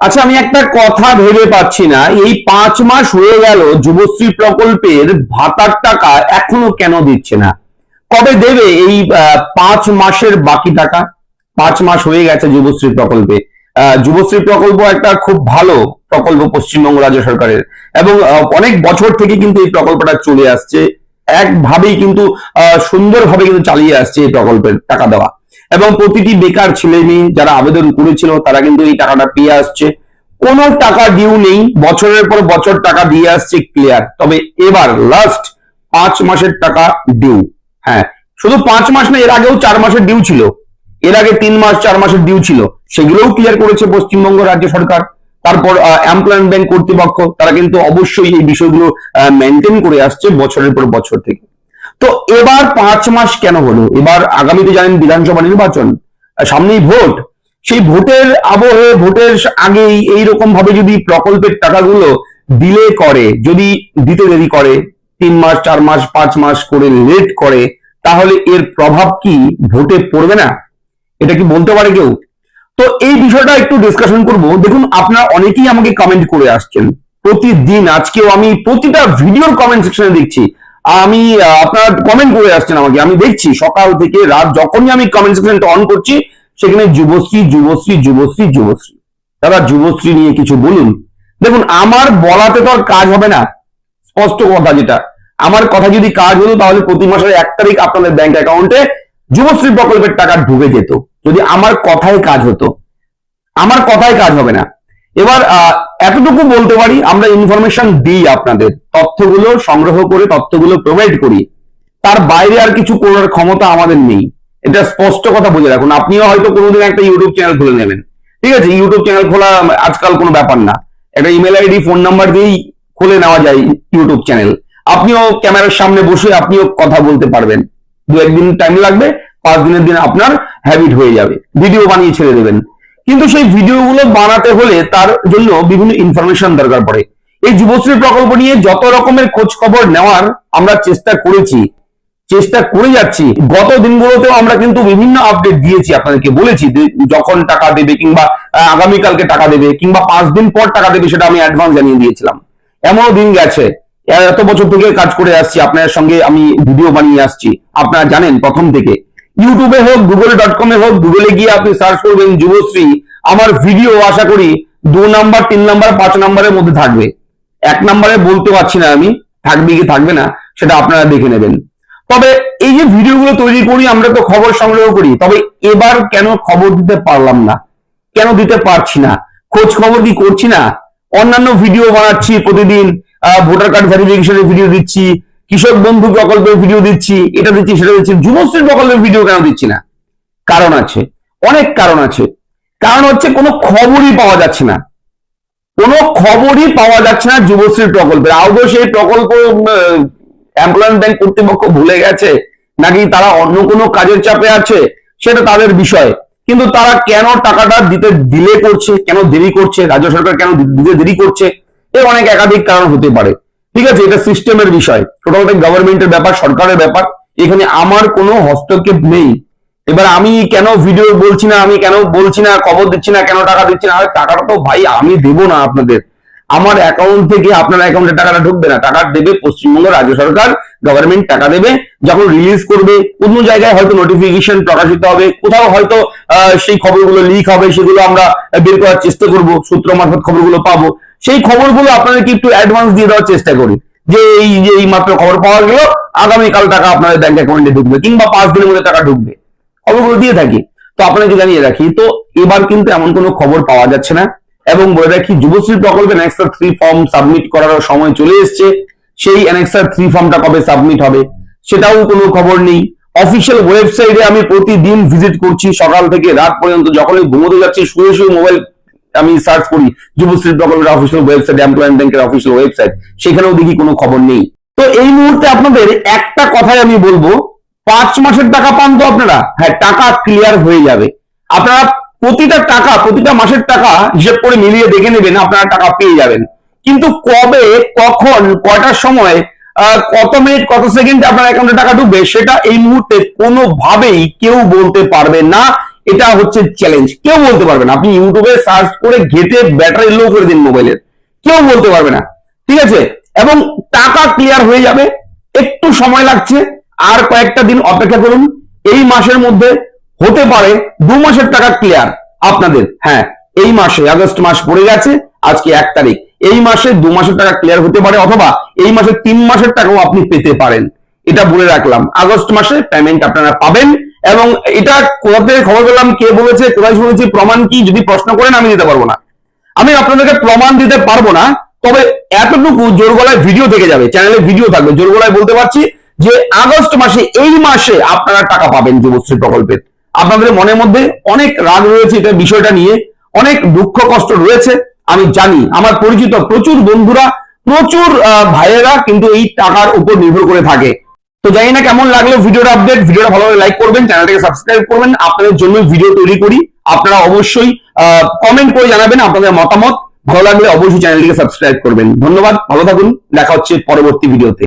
আচ্ছা আমি একটা কথা ভেবে পাচ্ছি না। এই পাঁচ মাস হয়ে গেল, যুবশ্রী প্রকল্পের ভাতার টাকা এখনও কেন দিচ্ছে না? কবে দেবে এই পাঁচ মাসের বাকি টাকা? পাঁচ মাস হয়ে গেছে যুবশ্রী প্রকল্পে। যুবশ্রী প্রকল্প একটা খুব ভালো প্রকল্প পশ্চিমবঙ্গ রাজ্য সরকারের। এবং অনেক বছর থেকে কিন্তু এই প্রকল্পটা চলে আসছে। একভাবেই কিন্তু সুন্দরভাবে কিন্তু চালিয়ে আসছে এই প্রকল্পের টাকা দেওয়া। এবং প্রতিটি বেকার ছেলে মেয়ে যারা আবেদন করেছিল, তারা কিন্তু এই টাকাটা পেয়ে আসছে। কোনো টাকা ডিউ নেই, বছরের পর বছর টাকা দিয়ে আসছে ক্লিয়ার তবে এবার লাস্ট পাঁচ মাসের টাকা ডিউ হ্যাঁ শুধু পাঁচ মাস না, এর আগেও চার মাসের ডিউ ছিল। এর আগে তিন মাস, চার মাসের ডিউ ছিল। সেগুলোও ক্লিয়ার করেছে পশ্চিমবঙ্গ রাজ্য সরকার। তারপর এমপ্লয়মেন্ট ব্যাংক কর্তৃপক্ষ, তারা কিন্তু অবশ্যই এই বিষয়গুলো মেনটেন করে আসছে বছরের পর বছর থেকে। তো এবার পাঁচ মাস কেন হলো? এবার আগামীতে জানেন বিধানসভা নির্বাচন সামনেই ভোট। সেই ভোটের আবহে, ভোটের আগেই এইরকম ভাবে যদি প্রকল্পের টাকাগুলো ডিলে করে, যদি দিতে দেরি করে, তিন মাস, চার মাস, পাঁচ মাস করে লেট করে, তাহলে এর প্রভাব কি ভোটে পড়বে না? এটা কি বলতে পারে কেউ? তো এই বিষয়টা একটু ডিসকাশন করব। দেখুন, আপনারা অনেকেই আমাকে কমেন্ট করে আসছেন। প্রতিদিন, আজকেও আমি প্রতিটা ভিডিওর কমেন্ট সেকশনে দেখছি। আমি আপনারা কমেন্ট করে আসছেন আমাকে। আমি দেখছি সকাল থেকে রাত যখনই আমি কমেন্ট সেকশনটা অন করছি, সেখানে যুবশ্রী যুবশ্রী যুবশ্রী যুবশ্রী। দাদা, যুবশ্রী নিয়ে কিছু বলুন। দেখুন, আমার বলাতে তো আর কাজ হবে না। স্পষ্ট কথা যেটা। আমার কথা যদি কাজ হতো, তাহলে প্রতি মাসের এক তারিখ আপনাদের ব্যাংক অ্যাকাউন্টে যুবশ্রী প্রকল্পের টাকা ঢুকে যেত। যদি আমার কথায় কাজ হতো। আমার কথায় কাজ হবে না। এবার এতটুকু বলতে পারি, আমরা ইনফরমেশন দিই আপনাদের, তথ্যগুলো সংগ্রহ করে, তথ্যগুলো প্রোভাইড করি। তার বাইরে আর কিছু করার ক্ষমতা আমাদের নেই। এটা স্পষ্ট কথা বুঝে রাখুন। আপনিও হয়তো কোনোদিন একটা ইউটিউব চ্যানেল খুলে নেবেন। ঠিক আছে ইউটিউব চ্যানেল খোলা আজকাল কোনো ব্যাপার না। একটা ইমেল আইডি ফোন নাম্বার দিয়েই খুলে নেওয়া যায় ইউটিউব চ্যানেল আপনিও ক্যামেরার সামনে বসে আপনিও কথা বলতে পারবেন। দু একদিন টাইম লাগবে, পাঁচ দিনের দিন আপনার হ্যাবিট হয়ে যাবে। ভিডিও বানিয়ে ছেড়ে দেবেন। কিন্তু সেই ভিডিওগুলো বানাতে হলে তার জন্য বিভিন্ন ইনফরমেশন দরকার পড়ে। এই যুবশ্রী প্রকল্প নিয়ে যত রকমের খোঁজ খবর নেওয়ার আমরা চেষ্টা করেছি, চেষ্টা করে যাচ্ছি। গত দিনগুলোতেও আমরা কিন্তু বিভিন্ন আপডেট দিয়েছি, আপনাদেরকে বলেছি যখন টাকা দেবে কিংবা আগামীকালকে টাকা দেবে কিংবা পাঁচ দিন পর টাকা দেবে সেটা আমি অ্যাডভান্স জানিয়ে দিয়েছিলাম। এমনও দিন গেছে, এত বছর থেকে কাজ করে আসছি আপনার সঙ্গে আমি ভিডিও বানিয়ে আসছি। আপনারা জানেন প্রথম থেকে। ইউটিউবে হোক গুগল ডট কমে হোক গুগলে গিয়ে আপনি সার্চ করবেন যুবশ্রী। আমার ভিডিও আশা করি দু নাম্বার তিন নাম্বার পাঁচ নাম্বারের মধ্যে থাকবে। এক নাম্বারে বলতে পারছি না আমি, থাকবে কি থাকবে না, সেটা আপনারা দেখে নেবেন। তবে এই যে ভিডিওগুলো তৈরি করি, আমরা তো খবর সংগ্রহ করি, তবে এবার কেন খবর দিতে পারলাম না? কেন দিতে পারছি না? খোঁজ খবর কি করছি না? অন্যান্য ভিডিও বানাচ্ছি, প্রতিদিন ভোটার কার্ড ভেরিফিকেশনের ভিডিও দিচ্ছি কৃষক বন্ধু প্রকল্পের ভিডিও দিচ্ছি, এটা দিচ্ছি, সেটা দিচ্ছি। যুবশ্রী প্রকল্পের ভিডিও কেন দিচ্ছি না? কারণ আছে, অনেক কারণ আছে। কারণ হচ্ছে কোনো খবরই পাওয়া যাচ্ছে না। কোনো খবরই পাওয়া যাচ্ছে না যুবশ্রী প্রকল্পের। আদৌ সেই প্রকল্প এমপ্লয়মেন্ট ব্যাংক কর্তৃপক্ষ ভুলে গেছে, নাকি তারা অন্য কোনো কাজের চাপে আছে, সেটা তাদের বিষয়। কিন্তু তারা কেন টাকাটা দিতে ডিলে করছে, কেন দেরি করছে? রাজ্য সরকার কেন দিতে দেরি করছে? এর অনেক একাধিক কারণ হতে পারে। ঠিক আছে, এটা সিস্টেমের বিষয়। টোটালটাই গভর্নমেন্টের ব্যাপার, সরকারের ব্যাপার। এখানে আমার কোনো হস্তক্ষেপ নেই। এবার আমি কেন ভিডিও বলছি না, আমি কেন বলছি না, খবর দিচ্ছি না, কেন টাকা দিচ্ছি না? টাকাটা তো ভাই আমি দেবো না আপনাদের। আমার অ্যাকাউন্ট থেকে আপনার অ্যাকাউন্টে টাকাটা ঢুকবে না। টাকা দেবে পশ্চিমবঙ্গ রাজ্য সরকার গভর্নমেন্ট টাকা দেবে। যখন রিলিজ করবে, অন্য জায়গায় হয়তো নোটিফিকেশন প্রকাশিত হবে। কোথাও হয়তো সেই খবরগুলো লিক হবে, সেগুলো আমরা বের করার চেষ্টা করব। সূত্র মারফত খবরগুলো পাবো। সেই খবরগুলো আপনাদেরকে একটু অ্যাডভান্স দিয়ে দেওয়ার চেষ্টা করি। যে এই যে এই মাত্র খবর পাওয়া গেল, আগামীকাল টাকা আপনাদের ব্যাংক অ্যাকাউন্টে ঢুকবে কিংবা পাঁচ দিনের মধ্যে টাকা ঢুকবে। খবরগুলো দিয়ে থাকি। তো আপনাকে জানিয়ে রাখি, তো এবার কিন্তু এমন কোনো খবর পাওয়া যাচ্ছে না। এবং বলে রাখি, যুবশ্রী প্রকল্পে অ্যানেক্সার থ্রি ফর্ম সাবমিট করার সময় চলে এসছে। সেই অ্যানেক্সার থ্রি ফর্মটা কবে সাবমিট হবে, সেটাও কোনো খবর নেই। অফিসিয়াল ওয়েবসাইটে আমি প্রতিদিন ভিজিট করছি, সকাল থেকে রাত পর্যন্ত। যখনই ঘুমোতে যাচ্ছি, শুয়ে শুয়ে মোবাইল আমি সার্চ করি যুবশ্রী প্রকল্পের অফিসিয়াল ওয়েবসাইট এমপ্লয়মেন্ট ব্যাংকের অফিসিয়াল ওয়েবসাইট সেখানেও দেখি কোনো খবর নেই। তো এই মুহূর্তে আপনাদের একটা কথাই আমি বলব, পাঁচ মাসের টাকা পান তো আপনারা হ্যাঁ টাকা ক্লিয়ার হয়ে যাবে। আপনারা প্রতিটা টাকা, প্রতিটা মাসের টাকা হিসেব করে মিলিয়ে দেখে নেবেন, আপনারা টাকা পেয়ে যাবেন। কিন্তু কবে, কখন, কয়টার সময় কত মিনিট, কত সেকেন্ড আপনার অ্যাকাউন্টে টাকা ঢুকবে, সেটা এই মুহূর্তে কোনোভাবেই কেউ বলতে পারবে না। এটা হচ্ছে চ্যালেঞ্জ কেউ বলতে পারবে না। আপনি ইউটিউবে সার্চ করে ঘেটে ব্যাটারি লো করে দিন মোবাইলের কেউ বলতে পারবে না। ঠিক আছে? এবং টাকা ক্লিয়ার হয়ে যাবে। একটু সময় লাগছে। আর কয়েকটা দিন অপেক্ষা করুন। এই মাসের মধ্যে হতে পারে দু মাসের টাকা ক্লিয়ার আপনাদের। হ্যাঁ এই মাসে, আগস্ট মাস পড়ে গেছে। আজকে এক তারিখ। এই মাসে দু মাসের টাকা ক্লিয়ার হতে পারে অথবা এই মাসে তিন মাসের টাকাও আপনি পেতে পারেন। এটা বলে রাখলাম। আগস্ট মাসে পেমেন্ট আপনারা পাবেন। এবং এটা কোথা থেকে খবর পেলাম কে বলেছে, কোথায় শুনেছি, প্রমাণ কি, যদি প্রশ্ন করেন আমি দিতে পারব না। আমি আপনাদেরকে প্রমাণ দিতে পারব না, তবে এতটুকু জোর গলায় ভিডিও থেকে যাবে চ্যানেলে ভিডিও থাকবে, জোর গলায় বলতে পারছি যে আগস্ট মাসে, এই মাসে আপনারা টাকা পাবেন যুবশ্রী প্রকল্পের। আপনাদের মনের মধ্যে অনেক রাগ রয়েছে এটা বিষয়টা নিয়ে, অনেক দুঃখ কষ্ট রয়েছে, আমি জানি। আমার পরিচিত প্রচুর বন্ধুরা, প্রচুর ভাইয়েরা কিন্তু এই টাকার উপর নির্ভর করে থাকে। তো জানি না কেমন লাগল ভিডিওর আপডেট ভিডিওটা ভালো লাইক করবেন চ্যানেলটাকে সাবস্ক্রাইব করবেন। আপনাদের জন্য ভিডিও তৈরি করি। আপনারা অবশ্যই কমেন্ট করে জানাবেন আপনাদের মতামত। ভালো লাগলে অবশ্যই চ্যানেলটিকে সাবস্ক্রাইব করবেন। ধন্যবাদ, ভালো থাকুন। দেখা হচ্ছে পরবর্তী ভিডিওতে